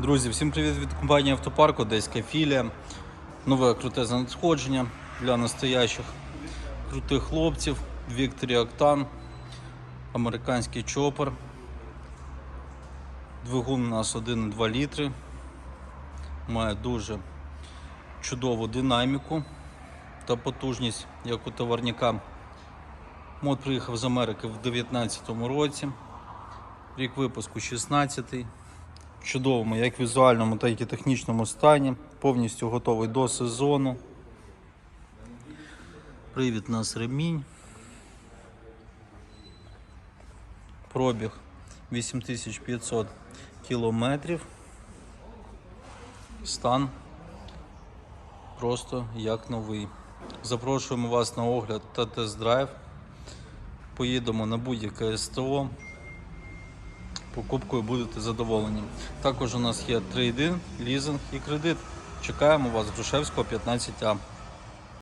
Друзі, всім привіт від компанії Автопарк, Одеська філія. Нове круте надходження для настоящих крутих хлопців. Вікторі Октан, американський чопер. Двигун у нас 1,2 літри. Має дуже чудову динаміку та потужність, як у товарняка. Мод приїхав з Америки в 2019 році. Рік випуску 16-й. Чудовому, як візуальному, так і технічному стані. Повністю готовий до сезону. Привід у нас ремінь. Пробіг 8500 кілометрів. Стан просто як новий. Запрошуємо вас на огляд та тест-драйв. Поїдемо на будь-яке СТО покупкою будете задоволені. Також у нас є трейдин, лізинг і кредит. Чекаємо вас Грушевського 15А.